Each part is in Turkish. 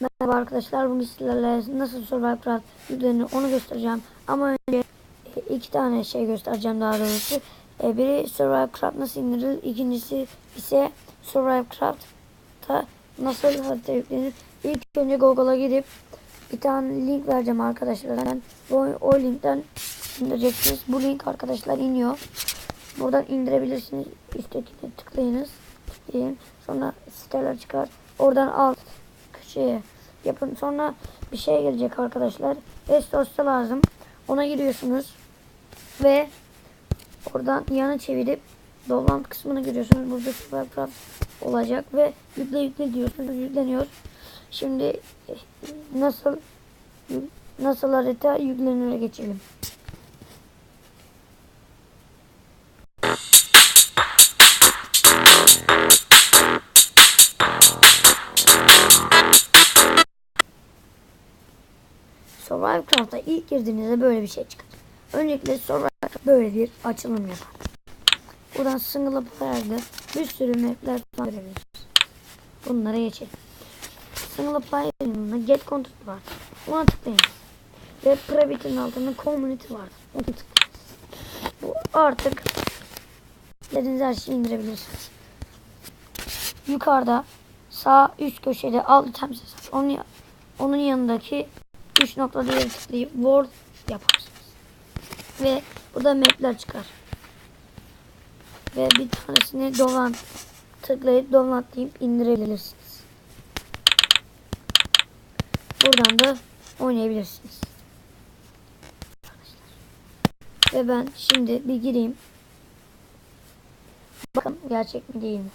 Merhaba arkadaşlar bugün sizlerle nasıl Survival Craft yüklenir onu göstereceğim. Ama önce e, iki tane şey göstereceğim daha doğrusu. E, Biri Survival Craft nasıl indirilir, ikincisi ise Survival Craft'ta nasıl harita yüklenir. İlk önce Google'a gidip bir tane link vereceğim arkadaşlar. Ben o, o linkten indireceksiniz. Bu link arkadaşlar iniyor. Buradan indirebilirsiniz. Üsttekine tıklayınız. Tıklayın. Sonra siteler çıkar. Oradan alt köşeye yapın. Sonra bir şey gelecek arkadaşlar. Estos'ta lazım. Ona giriyorsunuz. Ve oradan yana çevirip dolan kısmını görüyorsunuz. Burada Supercraft olacak ve yükle yükle diyorsunuz. Yükleniyor. Şimdi nasıl nasıl harita yüklenire geçelim. Survival Craft'a ilk girdiğinizde böyle bir şey çıkar. Öncelikle Survival Craft böyle bir açılım yapar. Buradan single player'da bir sürü mapler falan görebilirsiniz. Bunlara geçelim. Single player yanında get content var. Ona tıklayın. Ve private'in altında community var. Ona tıklayın. Bu artık istediğiniz her şeyi indirebilirsiniz. Yukarıda sağ üst köşede al item. Onun, onun yanındaki 3 noktada tıklayıp Word yaparsınız. Ve burada mapler çıkar. Ve bir tanesini dolan tıklayıp downloadlayıp indirebilirsiniz. Buradan da oynayabilirsiniz. Ve ben şimdi bir gireyim. Bakın gerçek mi değil mi?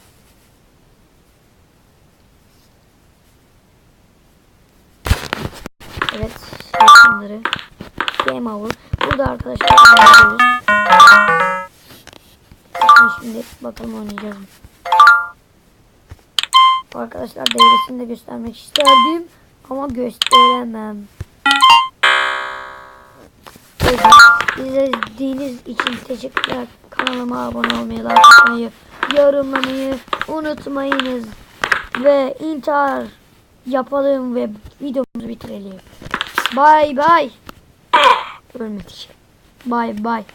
Evet. Bunları. Game over. Burada arkadaşlar oynayabiliyoruz. Şimdi bakalım oynayacağız? Arkadaşlar devresini de göstermek isterdim. Ama gösteremem. Evet, İzlediğiniz için teşekkürler. Kanalıma abone olmayı, like yorumlamayı unutmayınız. Ve intihar yapalım ve videomuzu bitirelim. Bye bye. Bye bye.